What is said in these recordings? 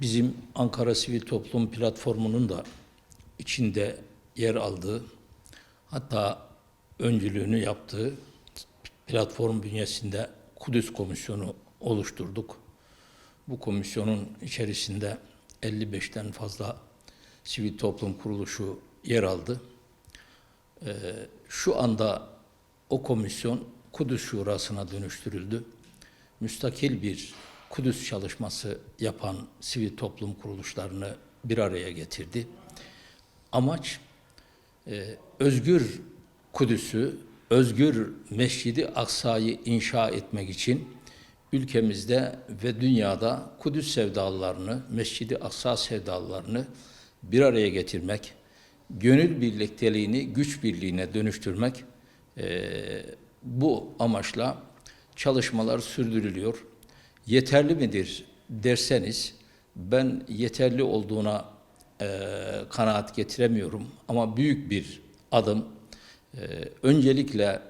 bizim Ankara Sivil Toplum Platformu'nun da içinde yer aldığı, hatta öncülüğünü yaptığı platform bünyesinde Kudüs Komisyonu oluşturduk. Bu komisyonun içerisinde 55'ten fazla sivil toplum kuruluşu yer aldı. Ee, şu anda o komisyon Kudüs Şurası'na dönüştürüldü. Müstakil bir Kudüs çalışması yapan sivil toplum kuruluşlarını bir araya getirdi. Amaç e, özgür Kudüs'ü, özgür Mescidi Aksa'yı inşa etmek için ülkemizde ve dünyada Kudüs sevdalılarını, Mescidi Aksa sevdalılarını bir araya getirmek, gönül birlikteliğini güç birliğine dönüştürmek e, bu amaçla çalışmalar sürdürülüyor. Yeterli midir derseniz ben yeterli olduğuna e, kanaat getiremiyorum ama büyük bir adım. E, öncelikle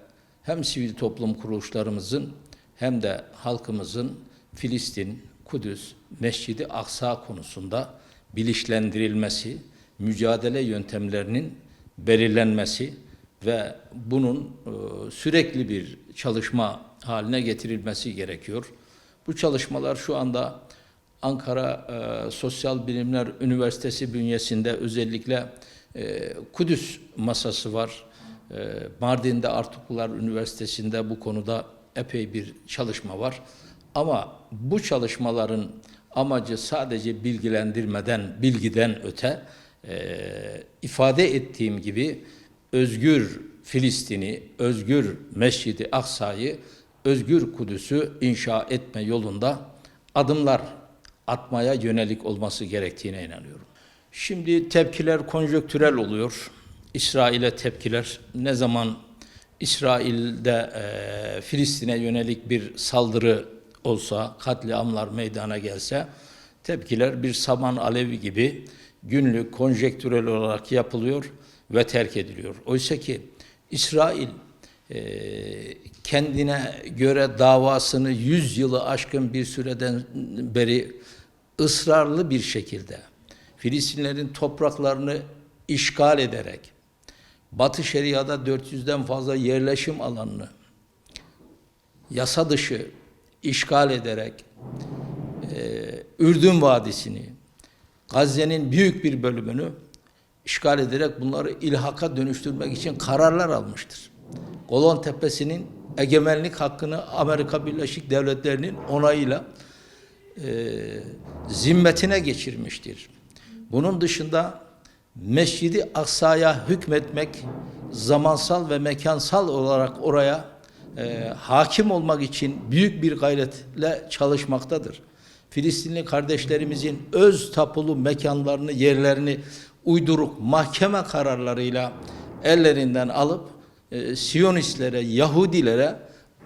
hem sivil toplum kuruluşlarımızın hem de halkımızın Filistin, Kudüs, Mescidi Aksa konusunda bilinçlendirilmesi, mücadele yöntemlerinin belirlenmesi ve bunun e, sürekli bir çalışma haline getirilmesi gerekiyor. Bu çalışmalar şu anda Ankara e, Sosyal Bilimler Üniversitesi bünyesinde özellikle e, Kudüs masası var. E, Mardin'de Artuklular Üniversitesi'nde bu konuda epey bir çalışma var. Ama bu çalışmaların amacı sadece bilgilendirmeden, bilgiden öte e, ifade ettiğim gibi özgür Filistin'i, özgür Mescidi Aksa'yı, özgür Kudüs'ü inşa etme yolunda adımlar atmaya yönelik olması gerektiğine inanıyorum. Şimdi tepkiler konjöktürel oluyor. İsrail'e tepkiler ne zaman İsrail'de e, Filistin'e yönelik bir saldırı olsa, katliamlar meydana gelse tepkiler bir saman alevi gibi günlük konjektürel olarak yapılıyor ve terk ediliyor. Oysa ki İsrail kendine göre davasını yüz yılı aşkın bir süreden beri ısrarlı bir şekilde Filistinlerin topraklarını işgal ederek Batı Şeria'da 400'den fazla yerleşim alanını yasa dışı işgal ederek e, Ürdün Vadisi'ni, Gazze'nin büyük bir bölümünü işgal ederek bunları ilhaka dönüştürmek için kararlar almıştır. Golon Tepesi'nin egemenlik hakkını Amerika Birleşik Devletleri'nin onayıyla e, zimmetine geçirmiştir. Bunun dışında Mescidi Aksa'ya hükmetmek zamansal ve mekansal olarak oraya e, hakim olmak için büyük bir gayretle çalışmaktadır. Filistinli kardeşlerimizin öz tapulu mekanlarını, yerlerini uyduruk mahkeme kararlarıyla ellerinden alıp e, Siyonistlere, Yahudilere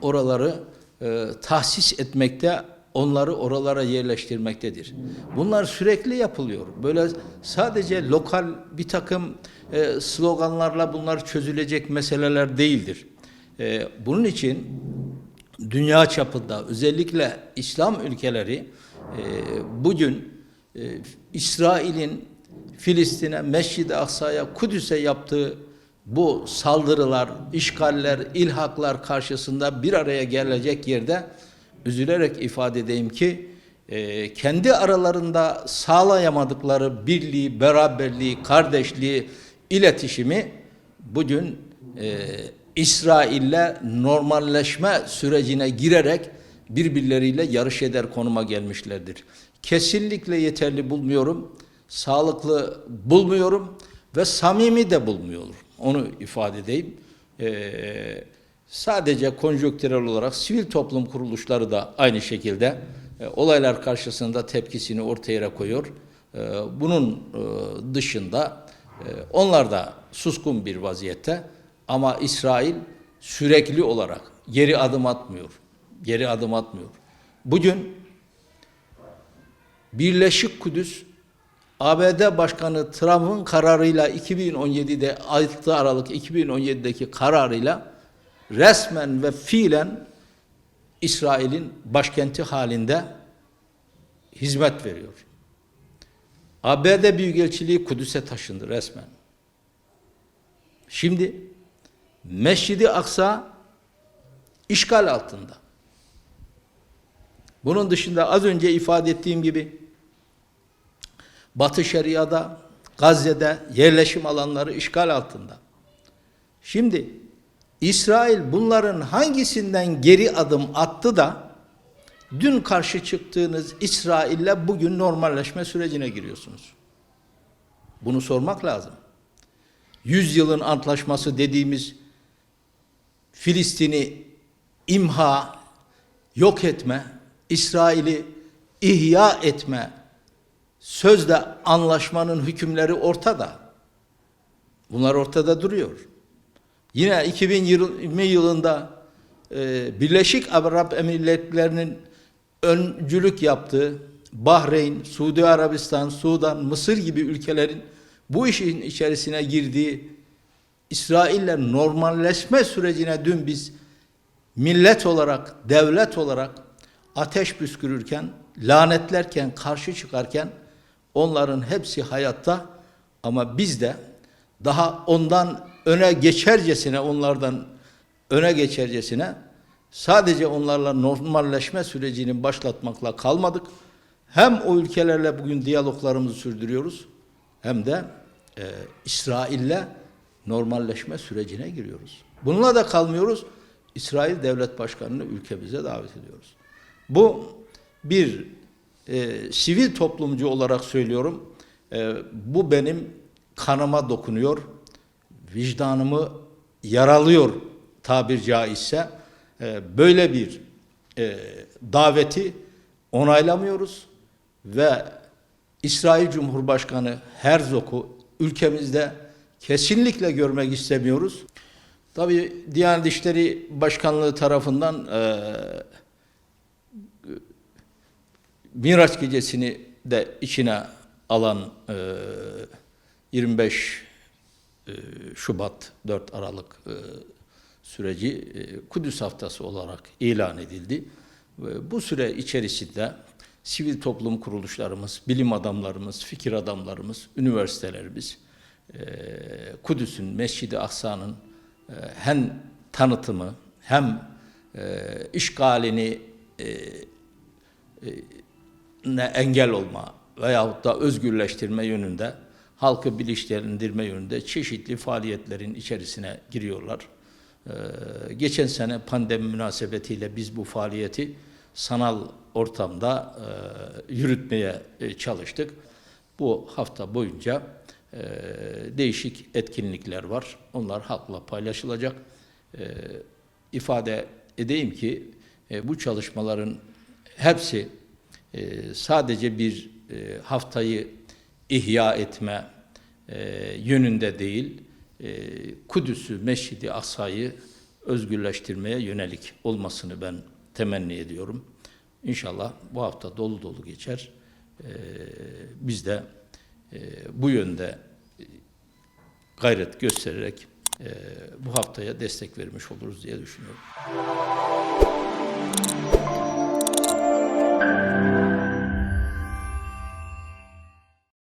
oraları e, tahsis etmekte, onları oralara yerleştirmektedir. Bunlar sürekli yapılıyor. Böyle sadece lokal bir takım e, sloganlarla bunlar çözülecek meseleler değildir. E, bunun için dünya çapında özellikle İslam ülkeleri e, bugün e, İsrail'in Filistin'e, Mescid-i Aksa'ya, Kudüs'e yaptığı bu saldırılar, işgaller, ilhaklar karşısında bir araya gelecek yerde üzülerek ifade edeyim ki e, kendi aralarında sağlayamadıkları birliği, beraberliği, kardeşliği, iletişimi bugün e, İsrail'le normalleşme sürecine girerek birbirleriyle yarış eder konuma gelmişlerdir. Kesinlikle yeterli bulmuyorum, sağlıklı bulmuyorum ve samimi de bulmuyorum. Onu ifade edeyim. Ee, sadece konjonktürel olarak sivil toplum kuruluşları da aynı şekilde e, olaylar karşısında tepkisini ortaya koyuyor. E, bunun e, dışında e, onlar da suskun bir vaziyette ama İsrail sürekli olarak geri adım atmıyor. Geri adım atmıyor. Bugün Birleşik Kudüs ABD Başkanı Trump'ın kararıyla 2017'de 6 Aralık 2017'deki kararıyla resmen ve fiilen İsrail'in başkenti halinde hizmet veriyor. ABD Büyükelçiliği Kudüs'e taşındı resmen. Şimdi Mescidi Aksa işgal altında. Bunun dışında az önce ifade ettiğim gibi Batı Şeria'da, Gazze'de yerleşim alanları işgal altında. Şimdi İsrail bunların hangisinden geri adım attı da dün karşı çıktığınız İsrail'le bugün normalleşme sürecine giriyorsunuz? Bunu sormak lazım. Yüzyılın antlaşması dediğimiz Filistin'i imha, yok etme, İsrail'i ihya etme sözde anlaşmanın hükümleri ortada. Bunlar ortada duruyor. Yine 2020 yılında e, Birleşik Arap Emirlikleri'nin öncülük yaptığı Bahreyn, Suudi Arabistan, Sudan, Mısır gibi ülkelerin bu işin içerisine girdiği İsrail'le normalleşme sürecine dün biz millet olarak, devlet olarak ateş püskürürken, lanetlerken, karşı çıkarken onların hepsi hayatta ama biz de daha ondan öne geçercesine, onlardan öne geçercesine sadece onlarla normalleşme sürecini başlatmakla kalmadık. Hem o ülkelerle bugün diyaloglarımızı sürdürüyoruz hem de e, İsrail'le normalleşme sürecine giriyoruz. Bununla da kalmıyoruz. İsrail Devlet Başkanı'nı ülkemize davet ediyoruz. Bu bir e, sivil toplumcu olarak söylüyorum. E, bu benim kanıma dokunuyor. Vicdanımı yaralıyor tabir caizse. E, böyle bir e, daveti onaylamıyoruz ve İsrail Cumhurbaşkanı Herzog'u ülkemizde kesinlikle görmek istemiyoruz. Tabii Diyanet İşleri Başkanlığı tarafından e, Miraç gecesini de içine alan e, 25 e, Şubat 4 Aralık e, süreci e, Kudüs Haftası olarak ilan edildi. Ve bu süre içerisinde sivil toplum kuruluşlarımız, bilim adamlarımız, fikir adamlarımız, üniversitelerimiz e, Kudüs'ün, Mescid-i Aksa'nın e, hem tanıtımı hem e, işgalini e, e, engel olma veyahut da özgürleştirme yönünde halkı bilinçlendirme yönünde çeşitli faaliyetlerin içerisine giriyorlar. Ee, geçen sene pandemi münasebetiyle biz bu faaliyeti sanal ortamda e, yürütmeye e, çalıştık. Bu hafta boyunca e, değişik etkinlikler var. Onlar halkla paylaşılacak. E, ifade edeyim ki e, bu çalışmaların hepsi e, sadece bir e, haftayı ihya etme e, yönünde değil, e, Kudüs'ü, Aksa'yı özgürleştirmeye yönelik olmasını ben temenni ediyorum. İnşallah bu hafta dolu dolu geçer. E, biz de bu yönde gayret göstererek bu haftaya destek vermiş oluruz diye düşünüyorum.